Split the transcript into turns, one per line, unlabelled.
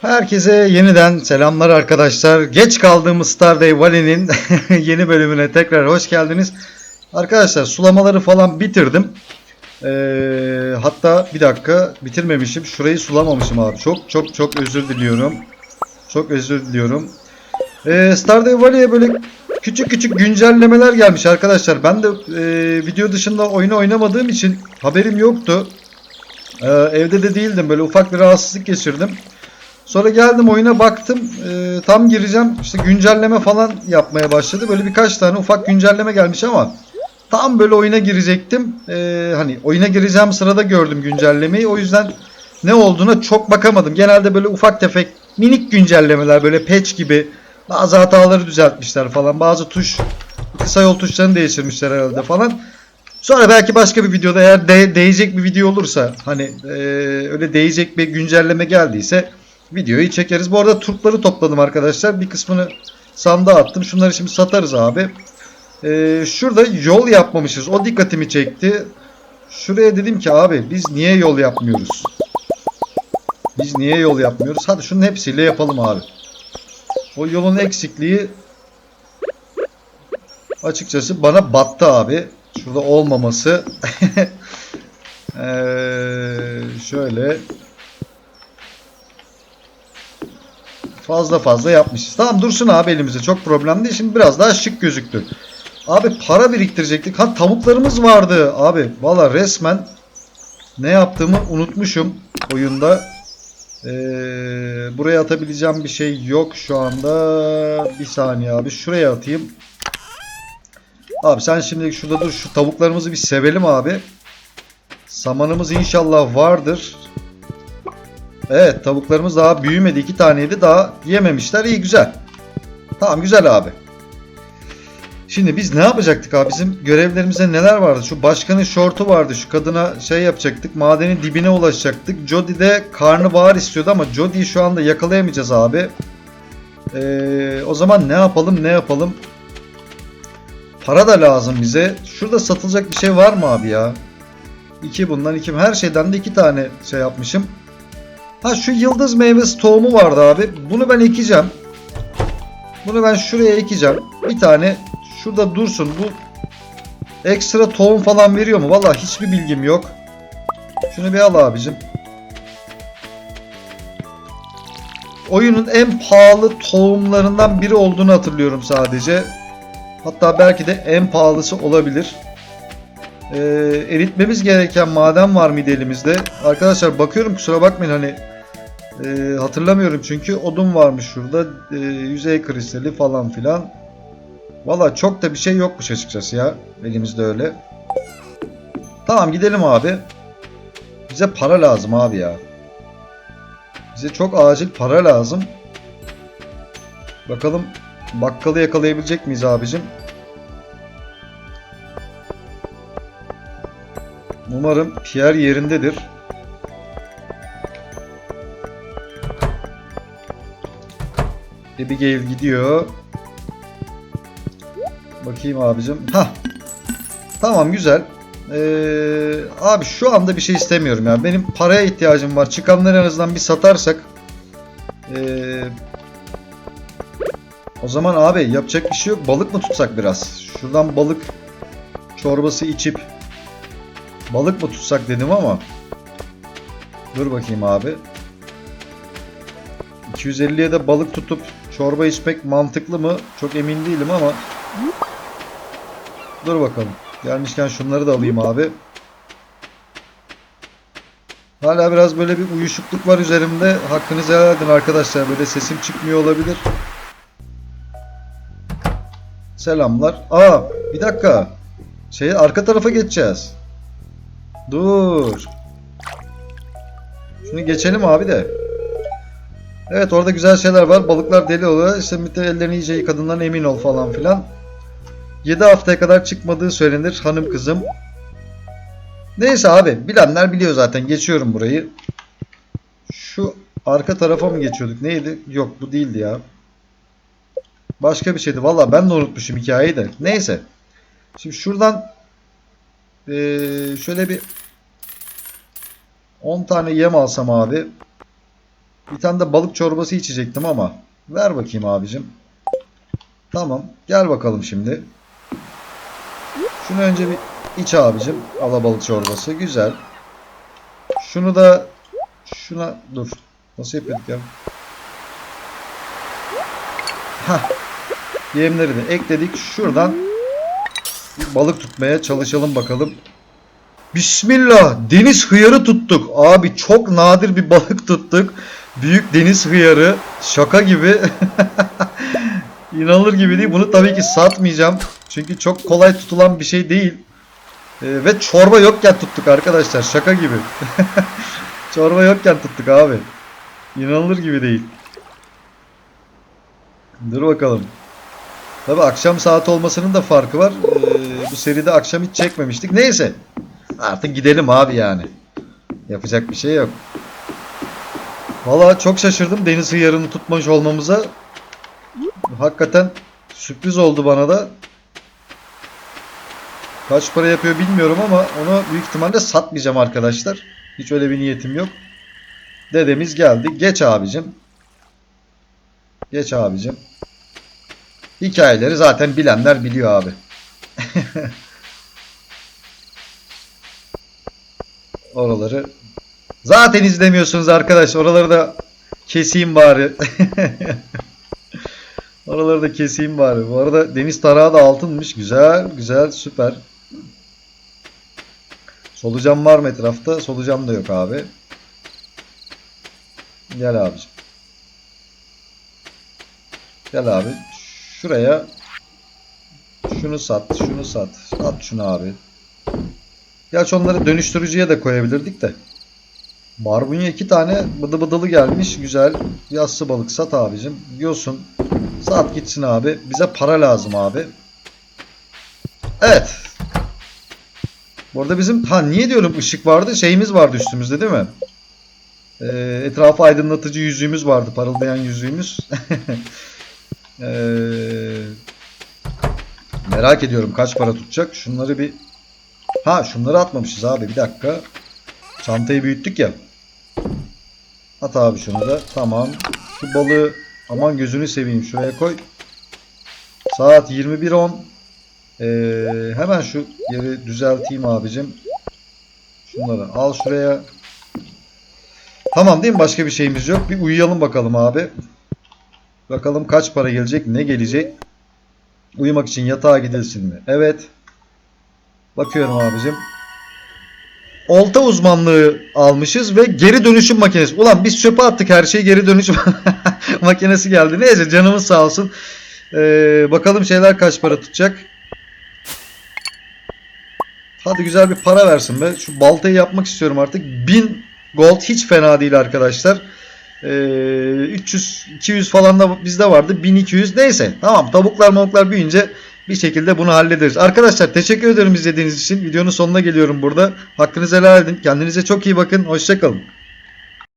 Herkese yeniden selamlar arkadaşlar. Geç kaldığımız Stardew Valley'nin yeni bölümüne tekrar hoş geldiniz. Arkadaşlar sulamaları falan bitirdim. Ee, hatta bir dakika bitirmemişim. Şurayı sulamamışım abi. Çok çok çok özür diliyorum. Çok özür diliyorum. Ee, Stardew Valley'e böyle küçük küçük güncellemeler gelmiş arkadaşlar. Ben de e, video dışında oyunu oynamadığım için haberim yoktu. Ee, evde de değildim. Böyle ufak bir rahatsızlık geçirdim. Sonra geldim oyuna baktım. Ee, tam gireceğim. İşte güncelleme falan yapmaya başladı. Böyle birkaç tane ufak güncelleme gelmiş ama tam böyle oyuna girecektim. Ee, hani oyuna gireceğim sırada gördüm güncellemeyi. O yüzden ne olduğuna çok bakamadım. Genelde böyle ufak tefek minik güncellemeler böyle patch gibi bazı hataları düzeltmişler falan. Bazı tuş kısa yol tuşlarını değiştirmişler herhalde falan. Sonra belki başka bir videoda eğer de, değecek bir video olursa hani e, öyle değecek bir güncelleme geldiyse videoyu çekeriz. Bu arada turpları topladım arkadaşlar. Bir kısmını sandığa attım. Şunları şimdi satarız abi. E, şurada yol yapmamışız. O dikkatimi çekti. Şuraya dedim ki abi biz niye yol yapmıyoruz? Biz niye yol yapmıyoruz? Hadi şunun hepsiyle yapalım abi. O yolun eksikliği açıkçası bana battı abi. Şurada olmaması. Ee, şöyle fazla fazla yapmışız. Tamam dursun abi elimizde çok problem değil. Şimdi biraz daha şık gözüktü. Abi para biriktirecektik. Ha tavuklarımız vardı abi. Valla resmen ne yaptığımı unutmuşum oyunda. Ee, buraya atabileceğim bir şey yok şu anda. Bir saniye abi şuraya atayım. Abi sen şimdi şurada dur şu tavuklarımızı bir sevelim abi. Samanımız inşallah vardır. Evet tavuklarımız daha büyümedi. iki taneydi daha yememişler. İyi güzel. Tamam güzel abi. Şimdi biz ne yapacaktık abi? Bizim görevlerimizde neler vardı? Şu başkanın şortu vardı. Şu kadına şey yapacaktık. Madenin dibine ulaşacaktık. Jody de karnabahar istiyordu ama Jody'yi şu anda yakalayamayacağız abi. Ee, o zaman ne yapalım ne yapalım? Para da lazım bize. Şurada satılacak bir şey var mı abi ya? İki bundan iki. Her şeyden de iki tane şey yapmışım. Ha şu yıldız meyvesi tohumu vardı abi. Bunu ben ekeceğim. Bunu ben şuraya ekeceğim. Bir tane şurada dursun. Bu ekstra tohum falan veriyor mu? Vallahi hiçbir bilgim yok. Şunu bir al abicim. Oyunun en pahalı tohumlarından biri olduğunu hatırlıyorum sadece. Hatta belki de en pahalısı olabilir. Ee, eritmemiz gereken maden var mıydı elimizde? Arkadaşlar bakıyorum kusura bakmayın hani e, hatırlamıyorum çünkü odun varmış şurada e, yüzey kristali falan filan. Valla çok da bir şey yokmuş açıkçası ya elimizde öyle. Tamam gidelim abi. Bize para lazım abi ya. Bize çok acil para lazım. Bakalım bakkalı yakalayabilecek miyiz abicim? Umarım Pierre yerindedir. Abigail gidiyor. Bakayım abicim. Ha. Tamam güzel. Ee, abi şu anda bir şey istemiyorum ya. Benim paraya ihtiyacım var. Çıkanları en azından bir satarsak. Ee, o zaman abi yapacak bir şey yok. Balık mı tutsak biraz? Şuradan balık çorbası içip balık mı tutsak dedim ama dur bakayım abi. 250'ye de balık tutup çorba içmek mantıklı mı? Çok emin değilim ama dur bakalım. Gelmişken şunları da alayım abi. Hala biraz böyle bir uyuşukluk var üzerimde. Hakkınızı helal edin arkadaşlar. Böyle sesim çıkmıyor olabilir. Selamlar. Aa bir dakika. Şey arka tarafa geçeceğiz. Dur. Şunu geçelim abi de. Evet orada güzel şeyler var. Balıklar deli oluyor. İşte müte ellerini iyice yıkadığından emin ol falan filan. 7 haftaya kadar çıkmadığı söylenir hanım kızım. Neyse abi bilenler biliyor zaten. Geçiyorum burayı. Şu arka tarafa mı geçiyorduk? Neydi? Yok bu değildi ya. Başka bir şeydi. Valla ben de unutmuşum hikayeyi de. Neyse. Şimdi şuradan eee, şöyle bir 10 tane yem alsam abi. Bir tane de balık çorbası içecektim ama. Ver bakayım abicim. Tamam. Gel bakalım şimdi. Şunu önce bir iç abicim. Alabalık çorbası. Güzel. Şunu da şuna dur. Nasıl yapıyorduk ya? Hah. Yemleri de ekledik. Şuradan balık tutmaya çalışalım bakalım. Bismillah. Deniz hıyarı tuttuk. Abi çok nadir bir balık tuttuk. Büyük deniz hıyarı. Şaka gibi. İnanılır gibi değil. Bunu tabii ki satmayacağım. Çünkü çok kolay tutulan bir şey değil. Ee, ve çorba yokken tuttuk arkadaşlar. Şaka gibi. çorba yokken tuttuk abi. İnanılır gibi değil. Dur bakalım. Tabii akşam saat olmasının da farkı var. Ee, bu seride akşam hiç çekmemiştik. Neyse. Artık gidelim abi yani. Yapacak bir şey yok. Valla çok şaşırdım deniz hıyarını tutmamış olmamıza. Hakikaten sürpriz oldu bana da. Kaç para yapıyor bilmiyorum ama onu büyük ihtimalle satmayacağım arkadaşlar. Hiç öyle bir niyetim yok. Dedemiz geldi. Geç abicim. Geç abicim. Hikayeleri zaten bilenler biliyor abi. Oraları zaten izlemiyorsunuz arkadaş. Oraları da keseyim bari. Oraları da keseyim bari. Bu arada deniz tarağı da altınmış. Güzel, güzel, süper. Solucan var mı etrafta? Solucan da yok abi. Gel abicim. Gel abi. Şuraya şunu sat, şunu sat. At şunu abi. Gerçi onları dönüştürücüye de koyabilirdik de. Barbunya iki tane bıdı bıdılı gelmiş. Güzel. Yassı balık sat abicim. Diyorsun. Sat gitsin abi. Bize para lazım abi. Evet. Bu arada bizim ha niye diyorum ışık vardı? Şeyimiz vardı üstümüzde değil mi? Ee, etrafı aydınlatıcı yüzüğümüz vardı. Parıldayan yüzüğümüz. Ee, merak ediyorum kaç para tutacak. Şunları bir Ha şunları atmamışız abi bir dakika. Çantayı büyüttük ya. At abi şunu da. Tamam. Şu balığı aman gözünü seveyim şuraya koy. Saat 21.10. Ee, hemen şu yeri düzelteyim abicim. Şunları al şuraya. Tamam değil mi? Başka bir şeyimiz yok. Bir uyuyalım bakalım abi. Bakalım kaç para gelecek, ne gelecek? Uyumak için yatağa gidilsin mi? Evet. Bakıyorum abicim. Olta uzmanlığı almışız ve geri dönüşüm makinesi. Ulan biz çöpe attık her şeyi geri dönüşüm makinesi geldi. Neyse canımız sağ olsun. Ee, bakalım şeyler kaç para tutacak. Hadi güzel bir para versin be. Şu baltayı yapmak istiyorum artık. 1000 gold hiç fena değil arkadaşlar. Ee, 300 200 falan da bizde vardı. 1200 neyse. Tamam tavuklar mavuklar büyüyünce bir şekilde bunu hallederiz. Arkadaşlar teşekkür ederim izlediğiniz için. Videonun sonuna geliyorum burada. Hakkınızı helal edin. Kendinize çok iyi bakın. Hoşçakalın.